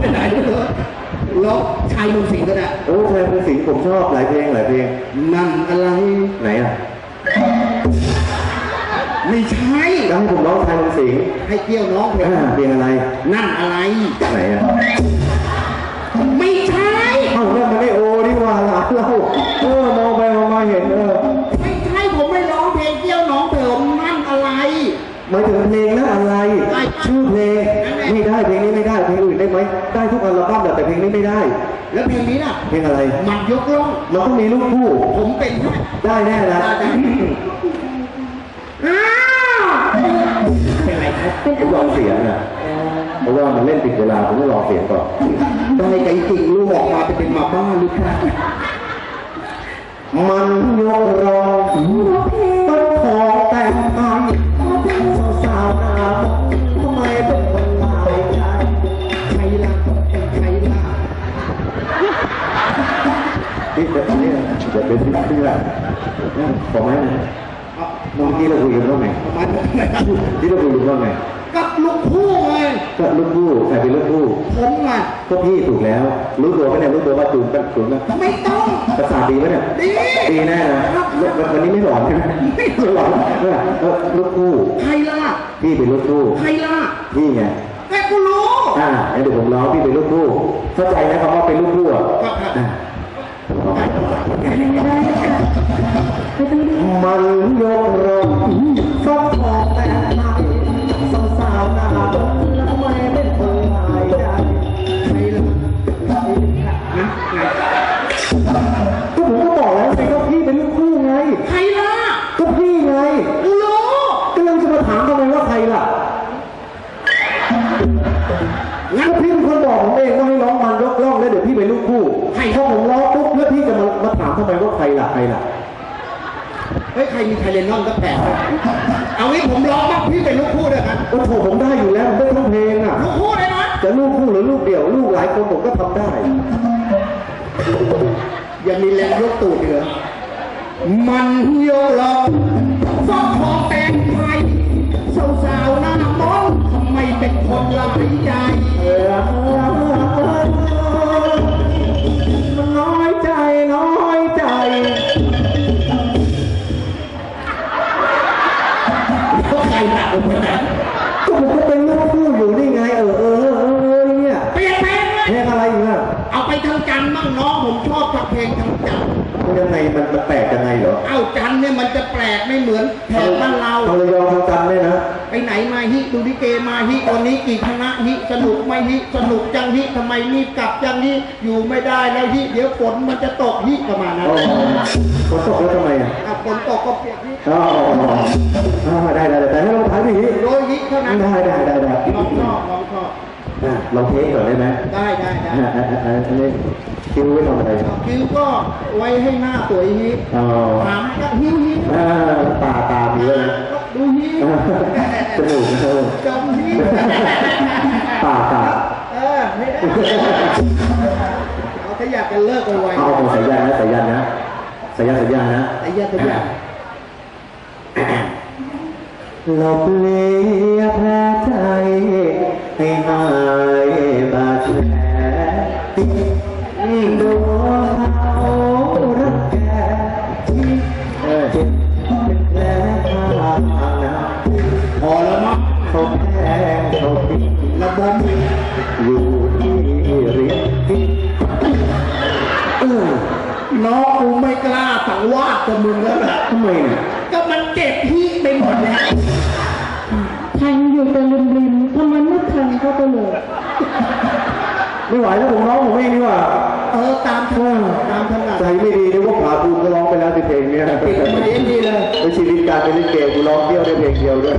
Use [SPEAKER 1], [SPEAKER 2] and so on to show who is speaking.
[SPEAKER 1] ไปไหนเลยร้องชายเมืองสิงห์ก็ได้
[SPEAKER 2] โอ้ชายเป็นสิงห์ผมชอบหลายเพลงหลายเพลง
[SPEAKER 1] นั่นอะไร
[SPEAKER 2] ไหนอะ
[SPEAKER 1] ไม่ใช่
[SPEAKER 2] แล้วให้ผมร้องชายเป็นสิงห์
[SPEAKER 1] ให้เกี่ยวน้องเพลง
[SPEAKER 2] อ่าเพลงอะไร
[SPEAKER 1] นั่นอะไร
[SPEAKER 2] ไหนอะ
[SPEAKER 1] ไม่ใช่
[SPEAKER 2] เอ้านั่นมันไอโอนี่หว่าหลานเราเออมองไปมองมาเห็นเออ
[SPEAKER 1] ไม่ใช่ผมไม่ร้องเพลงเกี่ยวน้องเถิมนั่นอะไร
[SPEAKER 2] หมายถึงเพลงนั้นอะไร ชื่อเพลงไม่ได้เพลงนี้ ไม่ได้เพลงอื่นได้ไหมได้ทุกอัลบั้มแต่เพลงนี้ไม่ได้
[SPEAKER 1] แล้วเพลงนี้ล่ะ
[SPEAKER 2] เพลงอะไร
[SPEAKER 1] มันยกร้อง
[SPEAKER 2] มันต้องมีลูกคู่
[SPEAKER 1] ผมเป็นใช่ไหม
[SPEAKER 2] ได้แน่นะ
[SPEAKER 1] อ้าวเป็นไรครับ
[SPEAKER 2] ผมลองเสียงอะเพราะว่ามันเล่นติดเวลาผมต้องลองเสียงก่อน
[SPEAKER 1] ได้ใจจริงลูกออกมาเป็นเป็นมาบ้าหรือเปล่า
[SPEAKER 2] มันยกรองต้นทองแต่งไปสาวๆหน้า นี่จะนี่จะเป็นที่เพื่อนขอไหมนะ
[SPEAKER 1] เอา
[SPEAKER 2] เมื่อกี้เราคุยกันว่าไง
[SPEAKER 1] ประมาณนั้นเลยครับ
[SPEAKER 2] ที่เราคุยกันว่าไง
[SPEAKER 1] กับลูกคู่ไง
[SPEAKER 2] ก็ลูกคู่ใครเป็นลูกคู่
[SPEAKER 1] ผมไง
[SPEAKER 2] ก็พี่ถูกแล้ว รู้ตัวไหมเนี่ยรู้ตัวว่าถูกกันถูกนะ
[SPEAKER 1] ไม่ต้อง
[SPEAKER 2] ประสาทดีไหมเนี่ย
[SPEAKER 1] ดี
[SPEAKER 2] ดีแน่นะวันวันนี้ไม่หลอนใช่ไหมไม่หลอนเออเออลูกคู่
[SPEAKER 1] ใครล่ะ
[SPEAKER 2] พี่เป็นลูกคู่
[SPEAKER 1] ใครล่ะ
[SPEAKER 2] พี่ไง
[SPEAKER 1] แม่กูรู้
[SPEAKER 2] อ่างั้นเดี๋ยวผมร้องพี่เป็นลูกคู่เข้าใจนะคำว่าเป็นลูกคู่อะ
[SPEAKER 1] ครับครับ
[SPEAKER 2] อะ มันยกรองฟักทอแต่ไหนสาวๆหน้าบนแล้วไม่เป็น เล
[SPEAKER 1] น
[SPEAKER 2] อนก็แปลก
[SPEAKER 1] นะเอางี้ผมร้องบ้างพี่เป็นลูกคู่ด้วยกัน
[SPEAKER 2] ก็โถผมได้อยู่แล้วผมได้ทั้งเพลงอะ
[SPEAKER 1] ลูกคู่เลยนะ
[SPEAKER 2] จะลูกคู่หรือลูกเดี่ยว ลูกหลายคนผมก็ทำได้
[SPEAKER 1] ยังมีแรงยกตูดเหลือมันโยกหลอกฟอกทองแต่งไทยสาวๆหน้ามองทำไมเป็นคนหลายใจาจันทร์เนี่
[SPEAKER 2] ยมัน
[SPEAKER 1] จะแปลกไม่เหมือนแถบบ้านเรา
[SPEAKER 2] ทางระยองทางจันทร์เนี่ยนะ
[SPEAKER 1] ไปไหนมาฮิดูลิเกมาฮิวันนี้กี่คณะฮิสนุกไหมฮิสนุกจังฮิทำไมรีบกลับจังฮิอยู่ไม่ได้แล้วฮิเดี๋ยวฝนมันจะตกฮิประมาณนั้น
[SPEAKER 2] อ๋อฝนตกแล้วทำไมอะ
[SPEAKER 1] อะฝนตกก็เปียกฮิ
[SPEAKER 2] อ๋ออ๋อได้ได้ได้แต่ให้ลองท้ายพี่
[SPEAKER 1] โดยฮิเท่านั้น
[SPEAKER 2] ได้ได้ได้ได้
[SPEAKER 1] น้องชอบน้องชอบ
[SPEAKER 2] อะ ลองเทสก่อนได้ไหม
[SPEAKER 1] ได้ได้ได้
[SPEAKER 2] อะอะอะอันนี้คิวไว้ทำอะไร
[SPEAKER 1] คิ้วก็ไว้ให้หน้าสวยฮิ
[SPEAKER 2] อ๋อ
[SPEAKER 1] ถามก็ฮิ้วฮิ
[SPEAKER 2] อ่าตาตามีแล้วนะ
[SPEAKER 1] ดูฮิ
[SPEAKER 2] อ่าจมูกนะเธอ
[SPEAKER 1] จมฮิ
[SPEAKER 2] ปากปาก
[SPEAKER 1] เออไม่ได้เอาถ้าอยากจะเลิกไว
[SPEAKER 2] เอาเอาสายยานนะสายยานนะสายยานสายยานนะ
[SPEAKER 1] ๆแต่อย่าแต่อย่า
[SPEAKER 2] เราเปลี่ยนแพ้ใจ ให้หายบาดแผลโดนเขารักแกเจ็บเป็นแผลทางนะ
[SPEAKER 1] พอแล้วมั้ง
[SPEAKER 2] เขาแพ้เขาติด
[SPEAKER 1] ระบม
[SPEAKER 2] อยู่ที่เรียนที่
[SPEAKER 1] น้องกูไม่กล้าสังวาสกับมึงแล้วล่ะ
[SPEAKER 2] ทำไม
[SPEAKER 1] ก็มันเจ็บที่ไปหมดแล้ว
[SPEAKER 3] แทงอยู่แต่ริม เข้าไปเลย
[SPEAKER 2] ไม่ไหวแล้วผมร้องผมเองดีกว่า
[SPEAKER 1] เออตามถนัดตามถนัด
[SPEAKER 2] ใจไม่ดีนึกว่าผาภูมิก็ร้องไปแล้วในเพลงเนี้ย
[SPEAKER 1] ปิดไม้ดีเลย
[SPEAKER 2] ในชีวิตการเป็นลิเกกูร้องเดียวได้เพลงเดียวด้วย